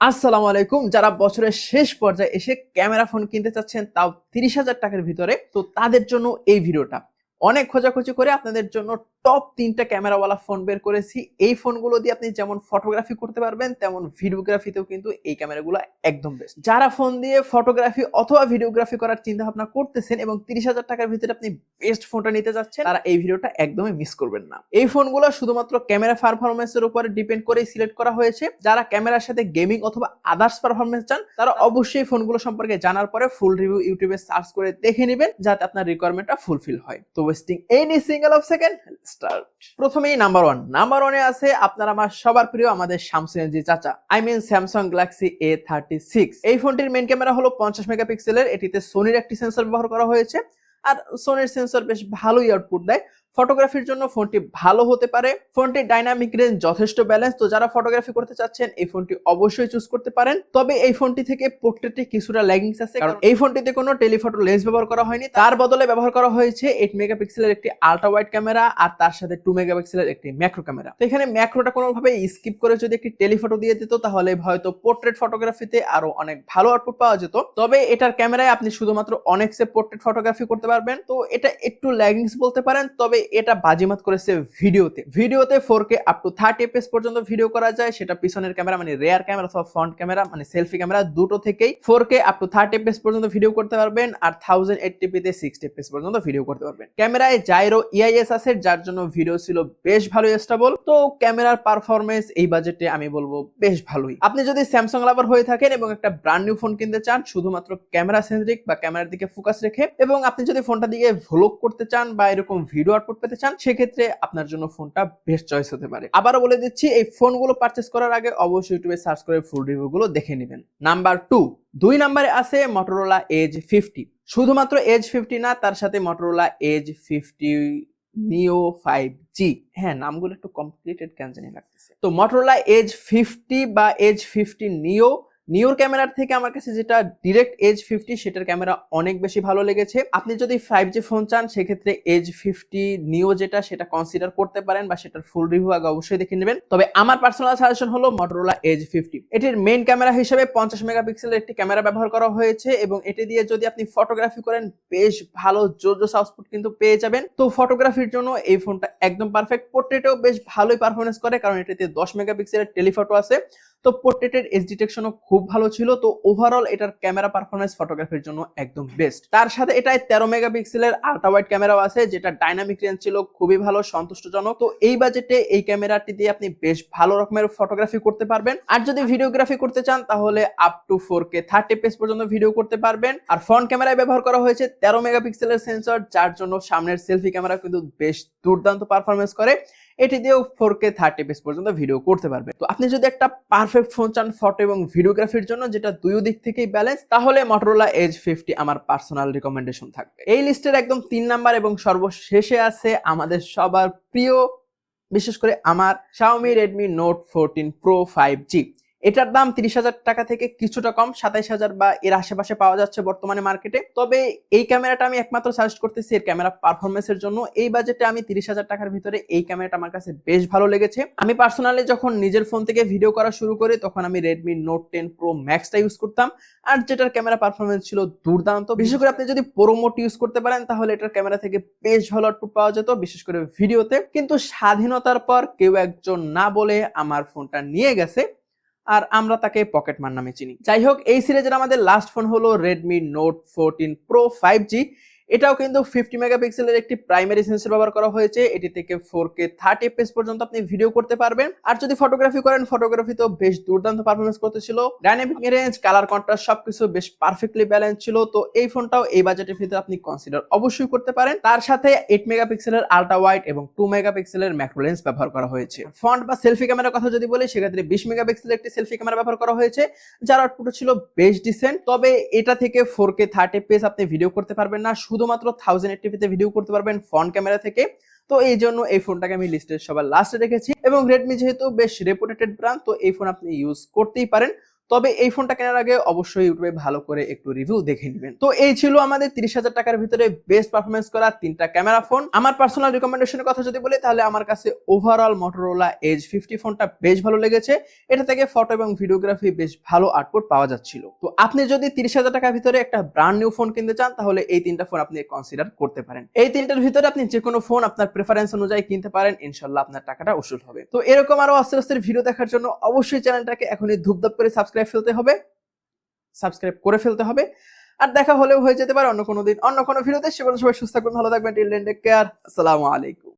আসসালামু আলাইকুম। যারা বছরের শেষ পর্যায়ে এসে ক্যামেরা ফোন কিনতে চাচ্ছেন, তাও তিরিশ হাজার টাকার ভিতরে। তো তাদের জন্য এই ভিডিওটা। অনেক খোঁজাখুঁজি করে আপনাদের জন্য টপ তিনটা ক্যামেরাওয়ালা ফোন বের করেছি। এই ফোনগুলো দিয়ে আপনি যেমন ফটোগ্রাফি করতে পারবেন, তেমন ভিডিওগ্রাফিতেও কিন্তু এই ক্যামেরাগুলো একদম বেস্ট যারা ফোন দিয়ে ফটোগ্রাফি অথবা ভিডিওগ্রাফি করার চিন্তা ভাবনা করতেছেন এবং তিরিশ হাজার টাকার ভিতরে আপনি বেস্ট ফোনটা নিতে যাচ্ছেন, তারা এই ভিডিওটা একদমই মিস করবেন না। এই ফোনগুলো শুধুমাত্র ক্যামেরা পারফরমেন্সের উপরে ডিপেন্ড করে সিলেক্ট করা হয়েছে। যারা ক্যামেরার সাথে গেমিং অথবা আদার্স পারফরমেন্স চান, তারা অবশ্যই ফোনগুলো সম্পর্কে জানার পরে ফুল রিভিউ ইউটিউবে সার্চ করে দেখে নেবেন, যাতে আপনার রিকোয়ারমেন্টটা ফুলফিল হয়। তো wasting any single of second start প্রথমেই নাম্বার ওয়ান নাম্বার ওয়ানে আছে আপনার আমার সবার প্রিয় আমাদের শামসুং জি চাচা। I mean Samsung Galaxy A thirty six এই ফোনটির মেন ক্যামেরা হলো পঞ্চাশ মেগাপিক্সেলের এটিতে সোনির একটি সেন্সর ব্যবহার করা হয়েছে। আর সোনির সেন্সর বেশ ভালোই আউটপুট দেয়। ফটোগ্রাফির জন্য ফোনটি ভালো হতে পারে। ফোনটির ডাইনামিক রেঞ্জ যথেষ্ট ব্যালেন্স তো যারা ফটোগ্রাফি করতে চাচ্ছেন এই ফোনটি অবশ্যই চুজ করতে পারেন। তবে এই ফোনটি থেকে পোর্ট্রেটে কিছুটা ল্যাগিংস আছে কারণ এই ফোনটিতে কোনো টেলিফটো লেন্স ব্যবহার করা হয়নি। তার বদলে ব্যবহার করা হয়েছে এইট মেগাপিক্সেলের একটি আলট্রা ওয়াইড ক্যামেরা আর তার সাথে টু মেগাপিক্সেলের একটি ম্যাক্রো ক্যামেরা তো এখানে ম্যাক্রোটা কোনোভাবে স্কিপ করে যদি একটি টেলিফটো দিয়ে দিত তাহলে হয়তো পোর্ট্রেট ফটোগ্রাফিতে আরও অনেক ভালো আউটপুট পাওয়া যেত। তবে এটার ক্যামেরায় আপনি শুধুমাত্র অনেক সে পোর্ট্রেট ফটোগ্রাফি করতে পারবেন। তো এটা একটু ল্যাগিংস বলতে পারেন তবে এটা বাজিমাত করেছে ভিডিওতে। ভিডিওতে four K up to thirty fps পর্যন্ত ভিডিও করা যায়। সেটা পিছনের ক্যামেরা মানে রেয়ার ক্যামেরা অথবা ফ্রন্ট ক্যামেরা মানে সেলফি ক্যামেরা দুটো থেকেই four K up to thirty fps পর্যন্ত ভিডিও করতে পারবেন আর থাউজেন্ড এইটটি তে সিক্সটি এফএস পর্যন্ত ভিডিও করতে পারবেন। ক্যামেরায় জাইরো ইআইএস আছে, যার জন্য ভিডিও ছিল বেশ ভালো স্টেবল তো ক্যামেরার পারফরমেন্স এই বাজেটে আমি বলব বেশ ভালোই। আপনি যদি স্যামসাং লাভার হয়ে থাকেন এবং একটা ব্র্যান্ড নিউ ফোন কিনতে চান, শুধুমাত্র ক্যামেরা সেন্ট্রিক বা ক্যামেরার দিকে ফোকাস রেখে, এবং আপনি যদি ফোনটা দিকে ভ্লগ করতে চান বা এরকম ভিডিও আউটপুট পেতে চান, সেক্ষেত্রে আপনার জন্য ফোনটা বেস্ট চয়েস হতে পারে। আবারও বলে দিচ্ছি, এই ফোনগুলো পারচেস করার আগে অবশ্যই ইউটিউবে সার্চ করে ফুল রিভিউ গুলো দেখে নেবেন। নাম্বার টু দুই নাম্বারে আছে মটোরোলা এজ ফিফটি শুধুমাত্র এজ ফিফটি না, তার সাথে Motorola Edge fifty Neo five G হ্যাঁ নামগুলো একটু কমপ্লিটেড কেন জানি লাগতেছে। তো মটোরোলা এজ ফিফটি বা এজ ফিফটি নিও নিওর ক্যামেরার থেকে আমার কাছে যেটা ডিরেক্ট এজ ফিফটি সেটার ক্যামেরা অনেক বেশি ভালো লেগেছে। আপনি যদি ফাইভ জি ফোন চান, সেক্ষেত্রে এজ ফিফটি নিও যেটা, সেটা কনসিডার করতে পারেন বা সেটার ফুল রিভিউ আগে অবশ্যই দেখে নেবেন। তবে আমার পার্সোনাল সাজেশন হলো মটোরোলা এজ ফিফটি এটির মেইন ক্যামেরা হিসেবে পঞ্চাশ মেগাপিক্সেলের একটি ক্যামেরা ব্যবহার করা হয়েছে এবং এটি দিয়ে যদি আপনি ফটোগ্রাফি করেন, বেশ ভালো জোর জোজোস আউটপুট কিন্তু পেয়ে যাবেন। তো ফটোগ্রাফির জন্য এই ফোনটা একদম পারফেক্ট পোর্ট্রেটেও বেশ ভালোই পারফরমেন্স করে, কারণ এটিতে দশ মেগাপিক্সেলের টেলিফটো আছে। তো পোর্ট্রেটের এস ডিটেকশনও খুব ভালো ছিল। তো ওভারঅল এটার ক্যামেরা পারফরমেন্স ফটোগ্রাফির জন্য একদম বেস্ট তার সাথে এটায় তেরো মেগাপিক্সেলের আল্ট্রা ওয়াইড ক্যামেরাও আছে, যেটা ডাইনামিক রেঞ্জ ছিল, খুবই ভালো, সন্তুষ্টজনক। তো এই বাজেটে এই ক্যামেরাটি দিয়ে আপনি বেশ ভালো রকমের ফটোগ্রাফি করতে পারবেন। আর যদি ভিডিওগ্রাফি করতে চান, তাহলে up to four K thirty fps পর্যন্ত ভিডিও করতে পারবেন। আর ফ্রন্ট ক্যামেরায় ব্যবহার করা হয়েছে তেরো মেগাপিক্সেলের সেন্সর যার জন্য সামনের সেলফি ক্যামেরা কিন্তু বেশ দুর্দান্ত পারফরমেন্স করে। এটি দিয়েও ফোর কে থার্টি পিস পর্যন্ত ভিডিও করতে পারবে। তো আপনি যদি একটা পারফেক্ট ফোন চান ফটো এবং ভিডিওগ্রাফির জন্য, যেটা দুই দিক থেকেই ব্যালেন্স তাহলে মটোরোলা এজ ফিফটি আমার পার্সোনাল রিকমেন্ডেশন থাকবে। এই লিস্টের একদম তিন নাম্বার এবং সর্বশেষে আছে আমাদের সবার প্রিয়, বিশেষ করে আমার Xiaomi Redmi Note Note 14 Pro 5G এটার দাম তিরিশ হাজার টাকা থেকে কিছুটা কম, সাতাইশ হাজার বা এর আশেপাশে পাওয়া যাচ্ছে বর্তমানে মার্কেটে। তবে এই ক্যামেরাটা আমি একমাত্র সাজেস্ট করতেছি এর ক্যামেরা পারফরমেন্সের জন্য। এই বাজেটে আমি তিরিশ হাজার টাকার ভিতরে এই ক্যামেরাটা আমার কাছে বেশ ভালো লেগেছে। আমি পার্সোনালি যখন নিজের ফোন থেকে ভিডিও করা শুরু করি, তখন আমি রেডমি নোট টেন প্রো ম্যাক্সটা ইউজ করতাম। আর যেটার ক্যামেরা পারফরমেন্স ছিল দুর্দান্ত। বিশেষ করে আপনি যদি প্রো মোড ইউজ করতে পারেন, তাহলে এটার ক্যামেরা থেকে বেশ ভালো আউটপুট পাওয়া যেত, বিশেষ করে ভিডিওতে কিন্তু স্বাধীনতার পর কেউ একজন না বলে আমার ফোনটা নিয়ে গেছে। আর আমরা তাকে পকেট মার নামে চিনি। যাই হোক, এই সিরিজের আমাদের লাস্ট ফোন হলো Redmi note fourteen pro five G এটাও কিন্তু ফিফটি মেগাপিক্সেলের একটি প্রাইমারি সেন্সর ব্যবহার করা হয়েছে। এটি থেকে ফোর কে থার্টি এফএস পর্যন্ত আপনি ভিডিও করতে পারবেন। আর যদি ফটোগ্রাফি করেন ফটোগ্রাফিতেও বেশ দুর্দান্ত পারফরমেন্স করতেছিল। ডাইনামিক রেঞ্জ কালার কন্ট্রাস্ট সবকিছু বেশ পারফেক্টলি ব্যালেন্স ছিল। তো এই ফোনটাও এই বাজেটের ভিতরে আপনি কনসিডার অবশ্যই করতে পারেন। তার সাথে এইট মেগাপিক্সেলের আলট্রা ওয়াইড এবং টু মেগাপিক্সেলের ম্যাক্রো লেন্স ব্যবহার করা হয়েছে। ফ্রন্ট বা সেলফি ক্যামেরার কথা যদি বলি, সেক্ষেত্রে বিশ মেগাপিক্সেলের একটি সেলফি ক্যামেরা ব্যবহার করা হয়েছে, যার আউটপুট ছিল বেশ ডিসেন্ট তবে এটা থেকে ফোর কে থার্টি পেস আপনি ভিডিও করতে পারবেন না। শুধুমাত্র থাউজেন্ড এইট টিভিতে ভিডিও করতে পারবেন ফ্রন্ট ক্যামেরা থেকে। তো এই জন্য এই ফোনটাকে আমি লিস্টের সবার লাস্টে রেখেছি। এবং রেডমি যেহেতু বেশ রেপুটেটেড ব্র্যান্ড তো এই ফোন আপনি ইউজ করতেই পারেন। তবে এই ফোনটা কেনার আগে অবশ্যই ইউটিউবে ভালো করে একটু রিভিউ দেখে নেবেন। তো এই ছিল আমাদের তিরিশ হাজার টাকার ভিতরে বেস্ট পারফরমেন্স করা তিনটা ক্যামেরা ফোন আমার পার্সোনাল রিকমেন্ডেশনের কথা যদি বলি, তাহলে আমার কাছে ওভারঅল মোটরোলা এজ ফিফটি ফোনটা বেশ ভালো লেগেছে। এটা থেকে ফটো এবং ভিডিওগ্রাফি বেশ ভালো আউটপুট পাওয়া যাচ্ছিল। তো আপনি যদি তিরিশ হাজার টাকার ভিতরে একটা ব্র্যান্ড নিউ ফোন কিনতে চান, তাহলে এই তিনটা ফোন আপনি কনসিডার করতে পারেন। এই তিনটার ভিতরে আপনি যে কোনো ফোন আপনার প্রেফারেন্স অনুযায়ী কিনতে পারেন, ইনশাল্লাহ আপনার টাকাটা উসুল হবে। তো এরকম আরও আস্তে আস্তে ভিডিও দেখার জন্য অবশ্যই চ্যানেলটাকে এখনই ধূপধাপ করে সাবস্ক্রাইব ফেলতে হবে সাবস্ক্রাইব করে ফেলতে হবে। আর দেখা হলেও হয়ে যেতে পারে অন্য কোনো দিন, অন্য কোনো ভিডিওতে। সে সবাই সুস্থ থাকবেন ভালো থাকবেন। টিল ডেন টেক কেয়ার আসসালামু আলাইকুম।